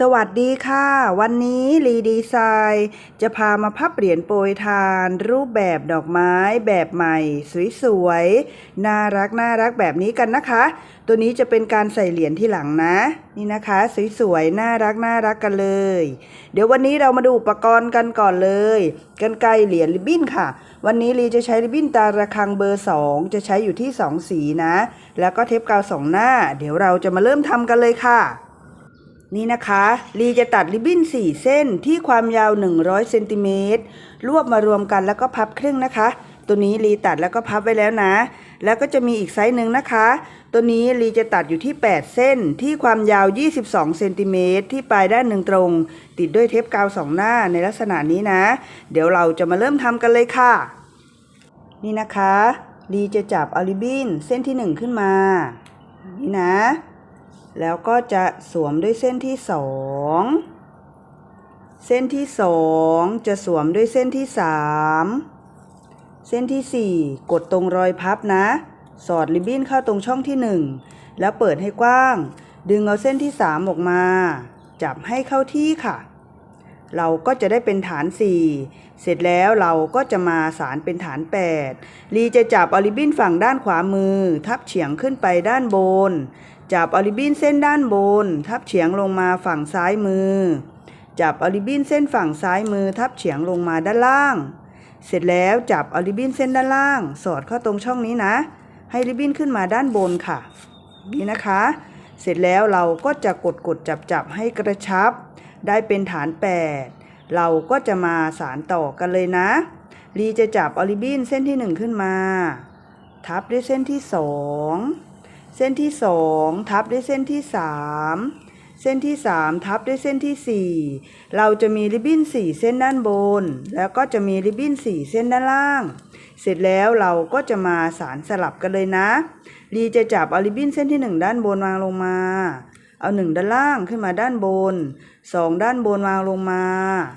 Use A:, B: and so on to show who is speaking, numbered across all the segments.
A: สวัสดีค่ะ วันนี้รีดีไซน์จะพามาพับเหรียญโปรยทาน รูปแบบดอกไม้แบบใหม่ สวยๆ น่ารักน่ารักแบบนี้กันนะคะ ตัวนี้จะเป็นการใส่เหรียญที่หลังนะ นี่นะคะ สวยๆ น่ารักน่ารักกันเลย เดี๋ยววันนี้เรามาดูอุปกรณ์กันก่อนเลยกันไกรเหรียญริบบิ้นค่ะ วันนี้ลีจะใช้ริบบิ้นตาระคังเบอร์ 2 จะใช้อยู่ที่ 2 สีนะ แล้วก็เทปกาวสองหน้า เดี๋ยวเราจะมาเริ่มทำกันเลยค่ะ นี่นะคะ ลีจะตัดริบบิ้น 4 เส้นที่ความยาว 100เซนติเมตรรวบมารวมกันแล้วก็พับครึ่งนะคะ ตัวนี้ลีตัดแล้วก็พับไว้แล้วนะ แล้วก็จะมีอีกไซส์หนึ่งนะคะ ตัวนี้ลีจะตัดอยู่ที่ 8 เส้นที่ความยาว 22เซนติเมตรที่ปลายด้านหนึ่งตรง ติดด้วยเทปกาวสองหน้าในลักษณะนี้นะ เดี๋ยวเราจะมาเริ่มทำกันเลยค่ะ นี่นะคะลีจะจับอาริบบิ้นเส้นที่หนึ่งขึ้นมา นี่นะ แล้วก็จะสวมด้วยเส้นที่สองเส้นที่สองจะสวมด้วยเส้นที่สามเส้นที่สี่กดตรงรอยพับนะ สอดริบบิ้นเข้าตรงช่องที่หนึ่งแล้วเปิดให้กว้าง ดึงเอาเส้นที่สามออกมา จับให้เข้าที่ค่ะ เราก็จะได้เป็นฐาน4เสร็จแล้วเราก็จะมาสารเป็นฐาน8ลีจะจับออริบบิ้นฝั่งด้านขวามือ ทับเฉียงขึ้นไปด้านบน จับออริบินเส้นด้านบน ทับเฉียงลงมาฝั่งซ้ายมือ จับออริบินเส้นฝั่งซ้ายมือ ทับเฉียงลงมาด้านล่าง เสร็จแล้วจับออริบินเส้นด้านล่าง สอดเข้าตรงช่องนี้นะ ให้ริบบินขึ้นมาด้านบนค่ะ นี่นะคะ เสร็จแล้วเราก็จะกดกดจับจับให้กระชับ ได้เป็นฐาน 8 เราก็จะมาสารต่อกันเลยนะลีจะจับออริบินเส้นที่ 1 ขึ้นมา ทับด้วยเส้นที่ 2 เส้นที่2ทับด้วยเส้นที่3เส้นที่3ทับด้วยเส้นที่4เราจะมีริบบิ้น4เส้นด้านบน แล้วก็จะมีริบบิ้น4เส้นด้านล่าง เสร็จแล้วเราก็จะมาสารสลับกันเลยนะ ลีจะจับเอาริบบิ้นเส้นที่1ด้านบนวางลงมา เอาหนึ่งด้านล่างขึ้นมาด้านบนสองด้านบนวางลงมา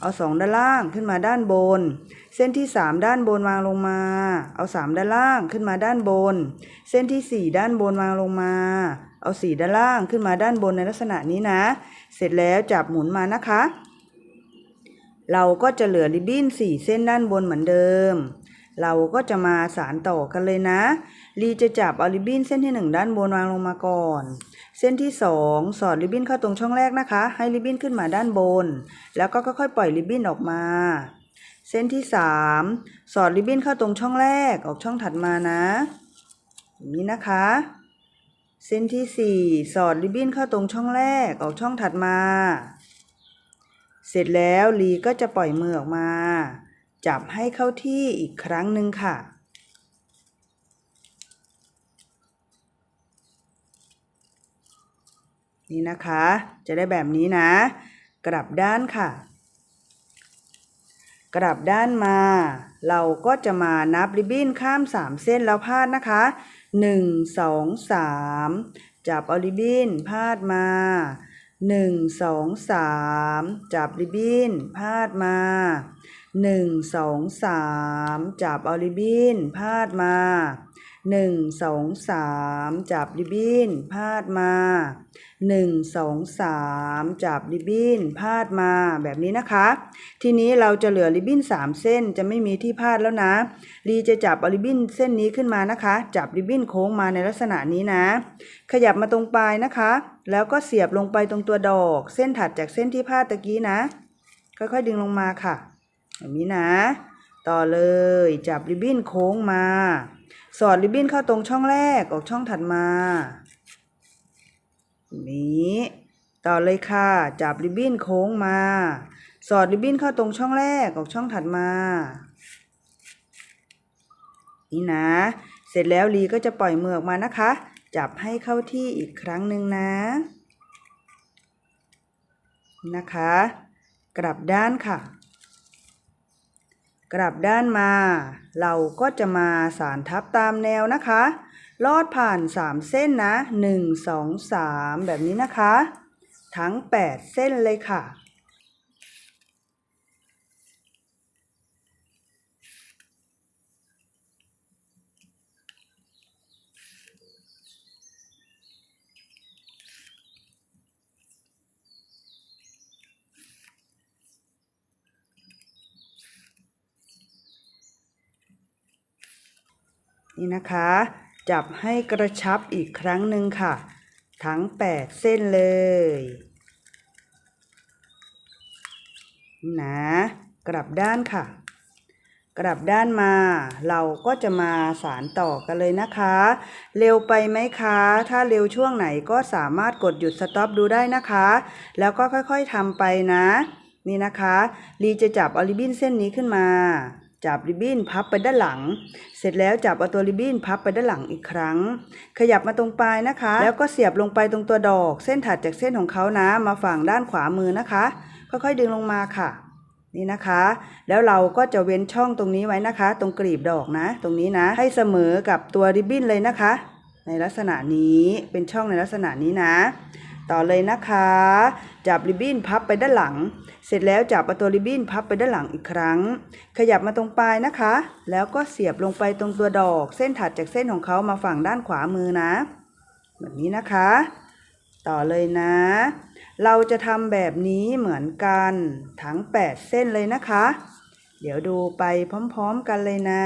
A: เอาสองด้านล่างขึ้นมาด้านบน เส้นที่สามด้านบนวางลงมา เอาสามด้านล่างขึ้นมาด้านบน เส้นที่สี่ด้านบนวางลงมา เอาสี่ด้านล่างขึ้นมาด้านบนในลักษณะนี้นะ เสร็จแล้วจับหมุนมานะคะ เราก็จะเหลือริบบิ้นสี่เส้นด้านบนเหมือนเดิมเราก็จะมาสารต่อกันเลยนะ ลีจะจับเอาริบบิ้นเส้นที่หนึ่งด้านบนวางลงมาก่อน เส้นที่สองสอดริบบิ้นเข้าตรงช่องแรกนะคะ ให้ริบบิ้นขึ้นมาด้านบน แล้วก็ค่อยๆปล่อยริบบิ้นออกมา เส้นที่สามสอดริบบิ้นเข้าตรงช่องแรกออกช่องถัดมานะอย่างนี้นะคะ เส้นที่สี่สอดริบบิ้นเข้าตรงช่องแรกออกช่องถัดมา เสร็จแล้วลีก็จะปล่อยมือออกมา จับให้เข้าที่อีกครั้งหนึ่งค่ะ นี่นะคะ จะได้แบบนี้นะ กลับด้านค่ะ กลับด้านมา เราก็จะมานับริบบิ้นข้าม 3 เส้นแล้วพาดนะคะ 1 2 3 จับเอาริบบิ้นพาดมา1 2 3จับริบบิ้นพาดมา1 2 3จับเอาริบบิ้นพาดมา 1 2 3จับริบบิ้นพาดมา1 2 3จับริบบิ้นพาดมาแบบนี้นะคะ ทีนี้เราจะเหลือริบบิ้น3เส้นจะไม่มีที่พาดแล้วนะลีจะจับอาริบบิ้นเส้นนี้ขึ้นมานะคะ จับริบบิ้นโค้งมาในลักษณะนี้นะ ขยับมาตรงปลายนะคะ แล้วก็เสียบลงไปตรงตัวดอก เส้นถัดจากเส้นที่พาดตะกี้นะ ค่อยๆดึงลงมาค่ะ แบบนี้นะ ต่อเลยจับริบบิ้นโค้งมา สอดริบบิ้นเข้าตรงช่องแรกออกช่องถัดมานี้ต่อเลยค่ะ จับริบบิ้นโค้งมา สอดริบบิ้นเข้าตรงช่องแรกออกช่องถัดมา นี่นะ เสร็จแล้วลีก็จะปล่อยมือออกมานะคะ จับให้เข้าที่อีกครั้งหนึ่งนะ นะคะ กลับด้านค่ะ กลับด้านมา เราก็จะมาสารทับตามแนวนะคะ ลอดผ่าน 3 เส้นนะ 1 2 3 แบบนี้นะคะ ทั้ง 8 เส้นเลยค่ะ นี่นะคะ จับให้กระชับอีกครั้งหนึ่งค่ะ ทั้ง 8 เส้นเลยนะกลับด้านค่ะ กลับด้านมา เราก็จะมาสารต่อกันเลยนะคะ เร็วไปไหมคะ ถ้าเร็วช่วงไหนก็สามารถกดหยุดสต็อปดูได้นะคะ แล้วก็ค่อยๆทำไปนะ นี่นะคะ ลีจะจับอาริบินเส้นนี้ขึ้นมา จับริบบิ้นพับไปด้านหลัง เสร็จแล้วจับเอาตัวริบบิ้นพับไปด้านหลังอีกครั้ง ขยับมาตรงปลายนะคะ แล้วก็เสียบลงไปตรงตัวดอก เส้นถัดจากเส้นของเขานะ มาฝั่งด้านขวามือนะคะ ค่อยๆดึงลงมาค่ะ นี่นะคะ แล้วเราก็จะเว้นช่องตรงนี้ไว้นะคะ ตรงกลีบดอกนะ ตรงนี้นะ ให้เสมอกับตัวริบบิ้นเลยนะคะ ในลักษณะนี้เป็นช่องในลักษณะนี้นะ ต่อเลยนะคะ จับริบบิ้นพับไปด้านหลัง เสร็จแล้วจับเอาตัวริบบิ้นพับไปด้านหลังอีกครั้ง ขยับมาตรงปลายนะคะ แล้วก็เสียบลงไปตรงตัวดอก เส้นถัดจากเส้นของเขามาฝั่งด้านขวามือนะ แบบนี้นะคะ ต่อเลยนะ เราจะทำแบบนี้เหมือนกันทั้ง 8 เส้นเลยนะคะ เดี๋ยวดูไปพร้อมๆกันเลยนะ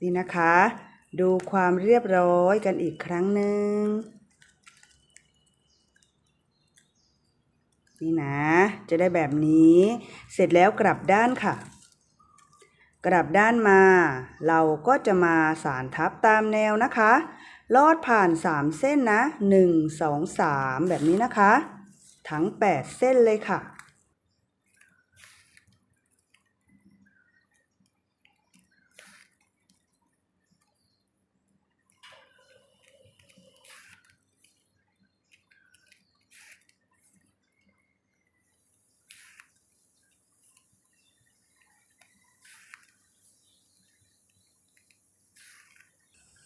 A: นี่นะคะ ดูความเรียบร้อยกันอีกครั้งหนึ่งนี่นะ จะได้แบบนี้ เสร็จแล้วกลับด้านค่ะ กลับด้านมา เราก็จะมาสารทับตามแนวนะคะ ลอดผ่าน 3 เส้นนะ 1 2 3 แบบนี้นะคะ ทั้ง 8 เส้นเลยค่ะ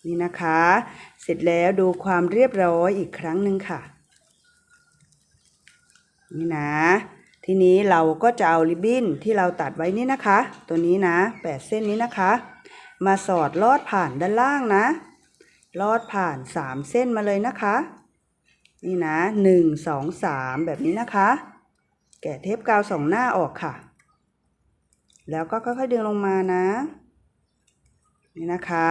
A: นี่นะคะ เสร็จแล้วดูความเรียบร้อยอีกครั้งหนึ่งค่ะ นี่นะ ทีนี้เราก็จะเอาริบบิ้นที่เราตัดไว้นี่นะคะ ตัวนี้นะแปดเส้นนี้นะคะ มาสอดลอดผ่านด้านล่างนะ ลอดผ่านสามเส้นมาเลยนะคะ นี่นะหนึ่งสองสามแบบนี้นะคะ แกะเทปกาวสองหน้าออกค่ะ แล้วก็ค่อยๆดึงลงมานะ นี่นะคะ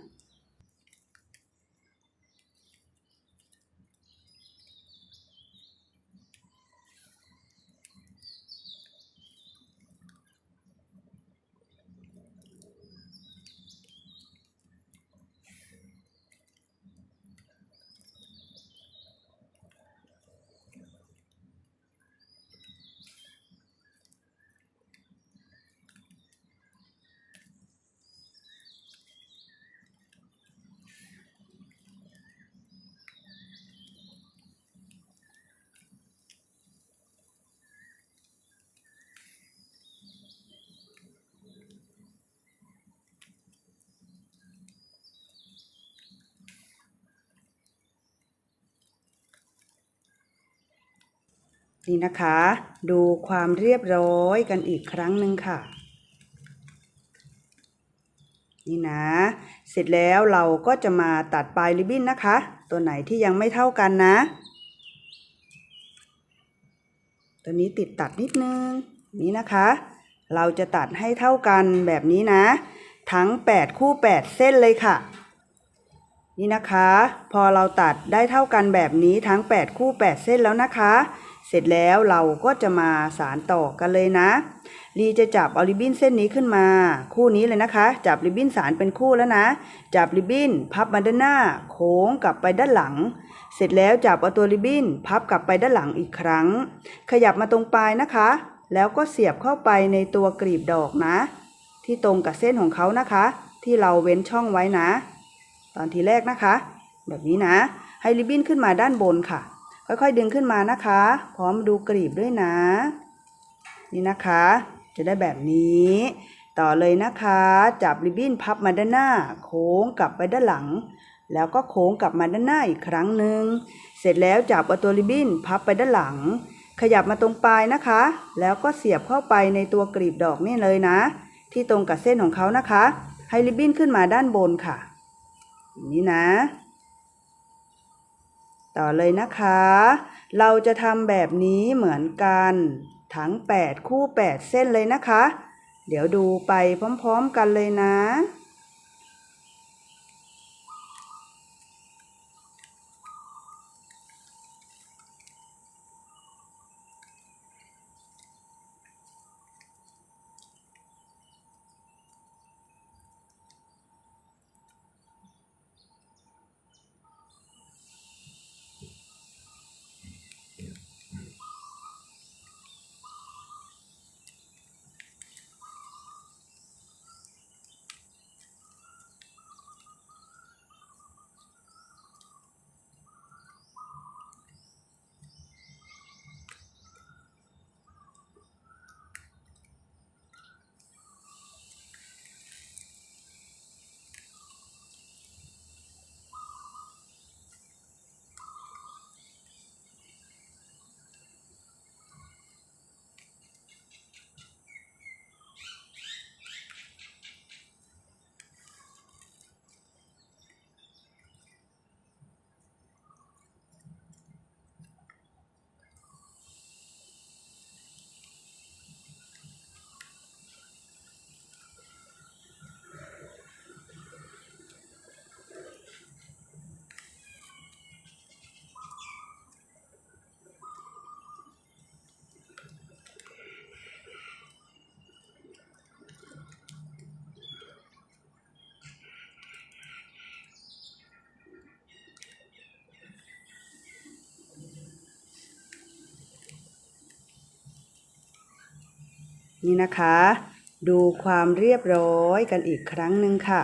A: นี่นะคะ ดูความเรียบร้อยกันอีกครั้งหนึ่งค่ะ นี่นะ เสร็จแล้วเราก็จะมาตัดปลายริบบิ้นนะคะ ตัวไหนที่ยังไม่เท่ากันนะ ตัวนี้ติดตัดนิดนึง นี่นะคะ เราจะตัดให้เท่ากันแบบนี้นะ ทั้ง 8 คู่ 8 เส้นเลยค่ะนี่นะคะ พอเราตัดได้เท่ากันแบบนี้ทั้ง 8 คู่ 8 เส้นแล้วนะคะ เสร็จแล้วเราก็จะมาสารต่อกันเลยนะ ลีจะจับเอาริบบิ้นเส้นนี้ขึ้นมา คู่นี้เลยนะคะ จับริบบิ้นสารเป็นคู่แล้วนะ จับริบบิ้นพับมาด้านหน้า โค้งกลับไปด้านหลัง เสร็จแล้วจับเอาตัวริบบิ้นพับกลับไปด้านหลังอีกครั้ง ขยับมาตรงปลายนะคะ แล้วก็เสียบเข้าไปในตัวกลีบดอกนะ ที่ตรงกับเส้นของเขานะคะ ที่เราเว้นช่องไว้นะ ตอนทีแรกนะคะ แบบนี้นะ ให้ริบบิ้นขึ้นมาด้านบนค่ะ ค่อยๆดึงขึ้นมานะคะ พร้อมดูกลีบด้วยนะ นี่นะคะ จะได้แบบนี้ ต่อเลยนะคะ จับริบบิ้นพับมาด้านหน้า โค้งกลับไปด้านหลัง แล้วก็โค้งกลับมาด้านหน้าอีกครั้งหนึ่งเสร็จแล้วจับเอาตัวริบบิ้นพับไปด้านหลัง ขยับมาตรงปลายนะคะ แล้วก็เสียบเข้าไปในตัวกลีบดอกนี่เลยนะ ที่ตรงกับเส้นของเขานะคะ ให้ริบบิ้นขึ้นมาด้านบนค่ะอย่างนี้นะ ต่อเลยนะคะ เราจะทำแบบนี้เหมือนกัน ทั้ง 8 คู่ 8 เส้นเลยนะคะ เดี๋ยวดูไปพร้อมๆกันเลยนะ นี่นะคะ ดูความเรียบร้อยกันอีกครั้งหนึ่งค่ะ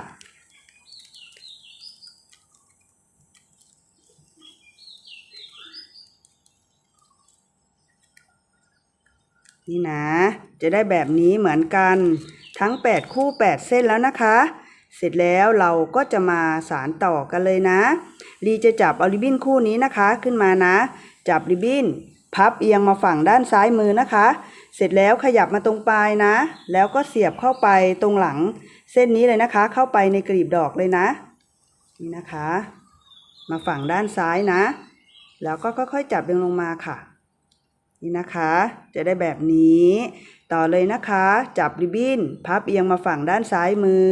A: นี่นะ จะได้แบบนี้เหมือนกันทั้ง 8 คู่ 8 เส้นแล้วนะคะ เสร็จแล้วเราก็จะมาสารต่อกันเลยนะ ลีจะจับเอาริบบิ้นคู่นี้นะคะขึ้นมานะ จับริบบิ้น พับเอียงมาฝั่งด้านซ้ายมือนะคะ เสร็จแล้วขยับมาตรงปลายนะ แล้วก็เสียบเข้าไปตรงหลังเส้นนี้เลยนะคะ เข้าไปในกลีบดอกเลยนะ นี่นะคะ มาฝั่งด้านซ้ายนะ แล้วก็ค่อยๆจับดึงลงมาค่ะ นี่นะคะ จะได้แบบนี้ ต่อเลยนะคะ จับริบบิ้น พับเอียงมาฝั่งด้านซ้ายมือ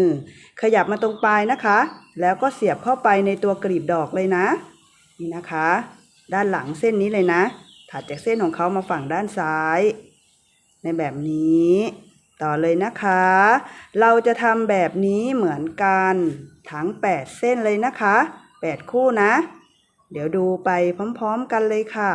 A: ขยับมาตรงปลายนะคะ แล้วก็เสียบเข้าไปในตัวกลีบดอกเลยนะ นี่นะคะ ด้านหลังเส้นนี้เลยนะ ถัดจากเส้นของเขามาฝั่งด้านซ้าย ในแบบนี้ ต่อเลยนะคะ เราจะทำแบบนี้เหมือนกันทั้ง 8 เส้นเลยนะคะ 8 คู่นะ เดี๋ยวดูไปพร้อมๆกันเลยค่ะ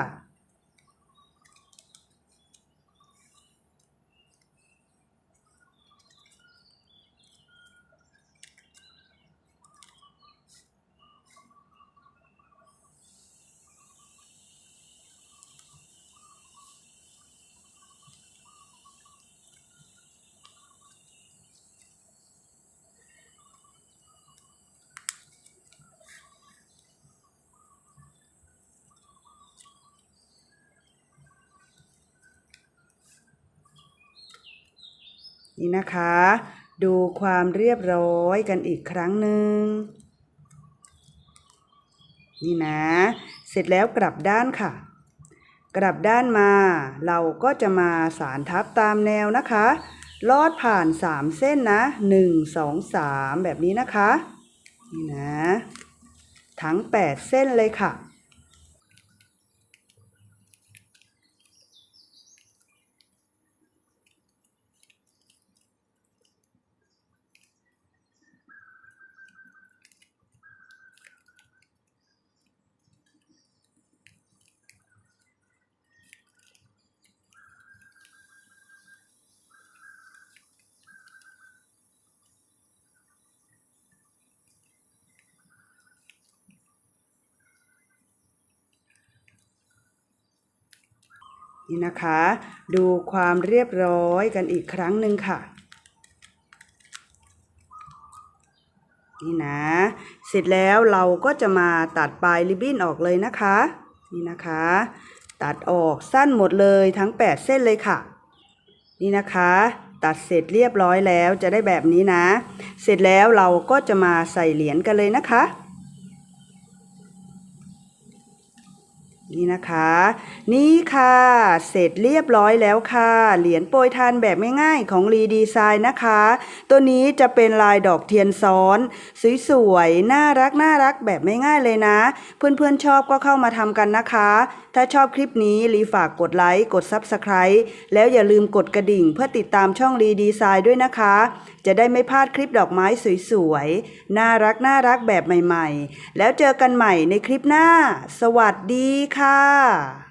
A: นี่นะคะ ดูความเรียบร้อยกันอีกครั้งหนึ่งนี่นะ เสร็จแล้วกลับด้านค่ะ กลับด้านมา เราก็จะมาสารทับตามแนวนะคะ ลอดผ่าน3เส้นนะ1 2 3แบบนี้นะคะ นี่นะ ทั้ง8เส้นเลยค่ะ นี่นะคะ ดูความเรียบร้อยกันอีกครั้งหนึ่งค่ะ นี่นะ เสร็จแล้วเราก็จะมาตัดปลายริบบิ้นออกเลยนะคะ นี่นะคะ ตัดออกสั้นหมดเลยทั้ง 8 เส้นเลยค่ะ นี่นะคะ ตัดเสร็จเรียบร้อยแล้วจะได้แบบนี้นะ เสร็จแล้วเราก็จะมาใส่เหรียญกันเลยนะคะ นี่นะคะ นี่ค่ะ เสร็จเรียบร้อยแล้วค่ะ เหรียญโปรยทานแบบง่ายๆของรีดีไซน์นะคะ ตัวนี้จะเป็นลายดอกเทียนซ้อน สวยๆ น่ารักน่ารักแบบไม่ง่ายเลยนะ เพื่อนๆชอบก็เข้ามาทำกันนะคะ ถ้าชอบคลิปนี้รีฝากกดไลค์ กด Subscribe แล้วอย่าลืมกดกระดิ่งเพื่อติดตามช่องรีดีไซน์ด้วยนะคะ จะได้ไม่พลาดคลิปดอกไม้สวยๆ น่ารักน่ารักแบบใหม่ๆ แล้วเจอกันใหม่ในคลิปหน้า สวัสดีค่ะค่ะ